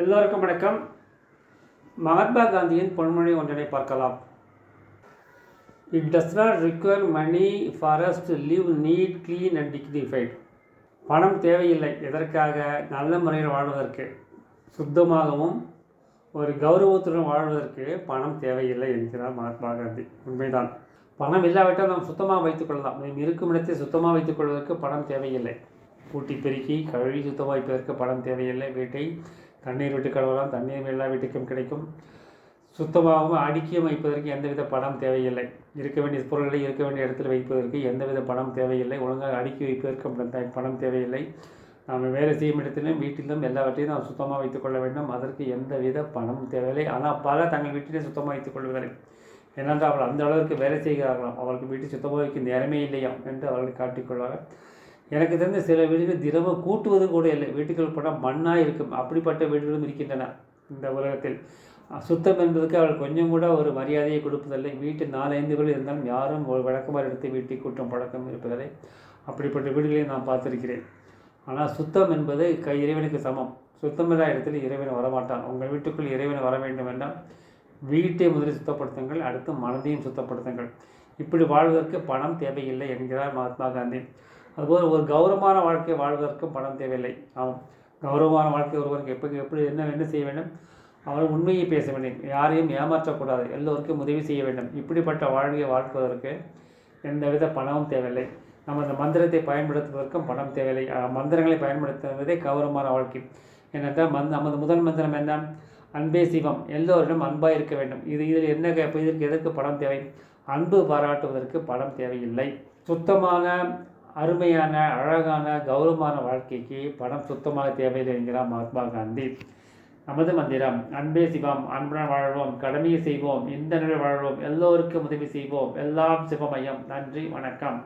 எல்லோருக்கும் வணக்கம். மகாத்மா காந்தியின் பொன்மொழி ஒன்றினை பார்க்கலாம். It does not require money for us to live neat clean and dignified பணம் தேவையில்லை. எதற்காக? நல்ல முறையில் வாழ்வதற்கு. சுத்தமாகவும் ஒரு கௌரவத்துடன் வாழ்வதற்கு பணம் தேவையில்லை என்கிறார் மகாத்மா காந்தி. உண்மைதான். பணம் இல்லாவிட்டால் நாம் சுத்தமாக வைத்துக்கொள்ளலாம் நாம் இருக்கும் இடத்தை சுத்தமாக வைத்துக்கொள்வதற்கு பணம் தேவையில்லை. கூட்டி பெருக்கி கழுவி சுத்தமாக வைப்பதற்கு பணம் தேவையில்லை. வீட்டை தண்ணீர் விட்டு கழுவலாம் தண்ணீர் எல்லா வீட்டுக்கும் கிடைக்கும். சுத்தமாகவும் அடுக்கியும் வைப்பதற்கு எந்தவித பணம் தேவையில்லை. இருக்க வேண்டிய பொருள்களை இருக்க வேண்டிய இடத்தில் வைப்பதற்கு எந்தவித பணம் தேவையில்லை. ஒழுங்காக அடுக்கி வைப்பதற்கு பணம் பணம் தேவையில்லை. நாம் வேலை செய்யும் இடத்திலும் வீட்டிலும் எல்லாவற்றையும் நாம் சுத்தமாக வைத்துக்கொள்ள வேண்டும். அதற்கு எந்தவித பணமும் தேவையில்லை. ஆனால் பல தங்கள் வீட்டிலே சுத்தமாக வைத்துக் கொள்வதில்லை. ஏனென்றால் அவள் அந்த அளவிற்கு வேலை செய்கிறார்களாம். அவர்களுக்கு வீட்டை சுத்தமாக வைக்க நேரமே இல்லையாம் என்று அவர்கள் காட்டிக்கொள்வார்கள் எனக்கு தெரிந்த சில வீடுகள் தினமும் கூட்டுவது கூட இல்லை. வீட்டுக்குள் போனால் மண்ணாக இருக்கும். அப்படிப்பட்ட வீடுகளும் இருக்கின்றன இந்த உலகத்தில். சுத்தம் என்பதற்கு அவள் கொஞ்சம் கூட ஒரு மரியாதையை கொடுப்பதில்லை. வீட்டு நாலஞ்சு வீடு இருந்தாலும் யாரும் ஒரு வழக்கமாக எடுத்து வீட்டை கூட்டம் பழக்கம் இருப்பதில்லை. அப்படிப்பட்ட வீடுகளை நான் பார்த்துருக்கிறேன். ஆனால் சுத்தம் என்பது க இறைவனுக்கு சமம். சுத்தமில்லா இடத்தில் இறைவன் வரமாட்டான். உங்கள் வீட்டுக்குள் இறைவன் வர வேண்டும் என்றால் வீட்டை முதலில் சுத்தப்படுத்துங்கள். அடுத்து மனதையும் சுத்தப்படுத்துங்கள். இப்படி வாழ்வதற்கு பணம் தேவையில்லை என்கிறார் மகாத்மா காந்தி. அதுபோல் ஒரு கௌரவமான வாழ்க்கை வாழ்வதற்கும் பணம் தேவையில்லை. ஆமாம் கௌரவமான வாழ்க்கை ஒருவருக்கு எப்படி எப்படி என்ன என்ன செய்ய வேண்டும்? அவர் உண்மையை பேச வேண்டும். யாரையும் ஏமாற்றக்கூடாது. எல்லோருக்கும் உதவி செய்ய வேண்டும். இப்படிப்பட்ட வாழ்க்கையை வாழ்வதற்கு எந்தவித பணமும் தேவையில்லை. நம்ம அந்த மந்திரத்தை பயன்படுத்துவதற்கும் பணம் தேவையில்லை. மந்திரங்களை பயன்படுத்துவதே கௌரவமான வாழ்க்கை. ஏனென்றால் மந் நமது முதல் மந்திரம் என்ன? அன்பே சிவம். எல்லோரிடம் அன்பாக இருக்க வேண்டும். இது இதில் என்ன இதற்கு எதற்கு பணம் தேவை? அன்பு பாராட்டுவதற்கு பணம் தேவையில்லை. சுத்தமான அருமையான அழகான கௌரவமான வாழ்க்கைக்கு பணம் சுத்தமாக தேவையில்லை என்கிறார் மகாத்மா காந்தி. நமது மந்திரம் அன்பே சிவம் அன்புடன் வாழ்வோம் கடமையை செய்வோம் இந்த நிலை வாழ்வோம் எல்லோருக்கும் உதவி செய்வோம் எல்லாம் சிவமயம். நன்றி வணக்கம்.